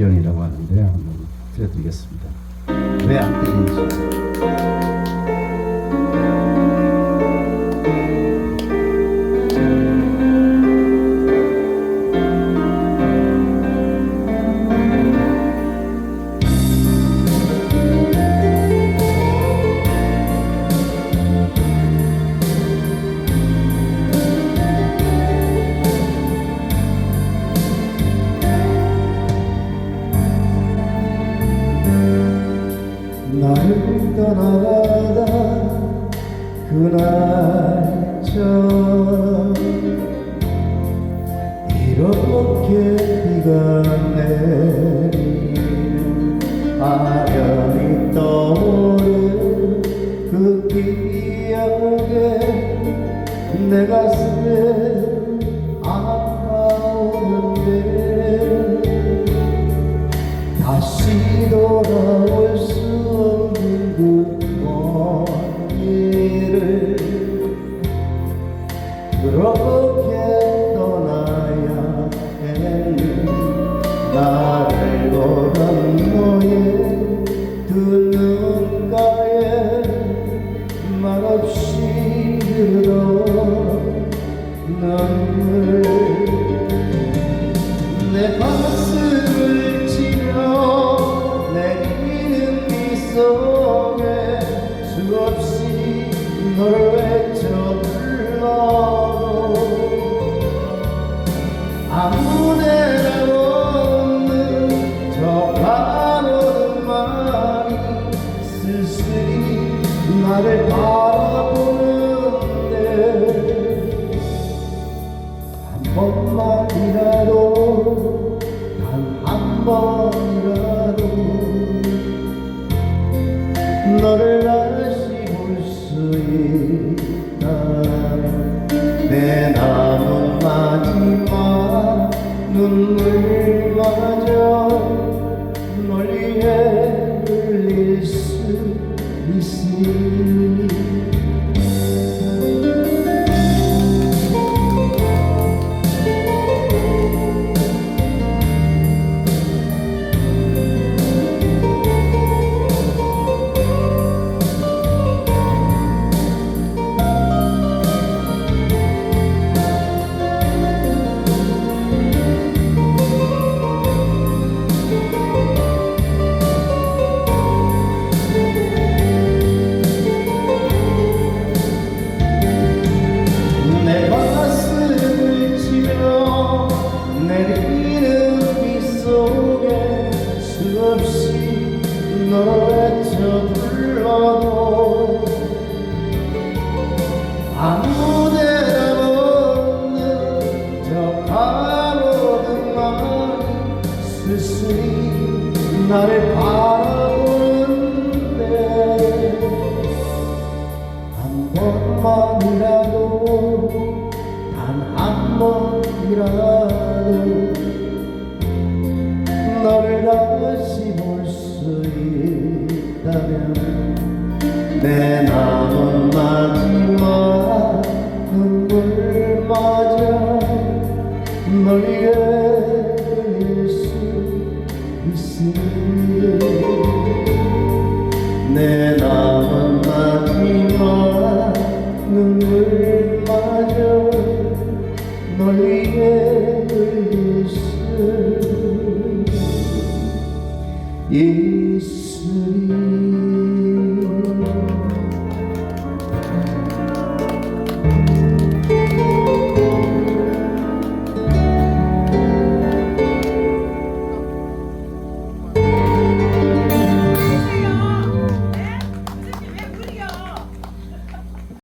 기원이라고 하는데요. 한번 들려드리겠습니다. 왜안 들리는지. 나를 떠나가다 그날처럼 이렇게 비가 내리면 아련히 떠오른 그 기억에 내가 나를 보던 너의 두 눈가에 말없이 흐르던 눈물 내 가슴을 나를 바라보는데 한 번만이라도 단 한 번이라도 너를 다시 볼 수 있다면 내 남은 마지막 눈물마저 널 위해 흘릴 수 있으니 나를 바라보는데 한 번만이라도 단 한 번이라도 너를 다시 볼 수 있다면 내 남은 마지막 눈물마저 널 위해 있으리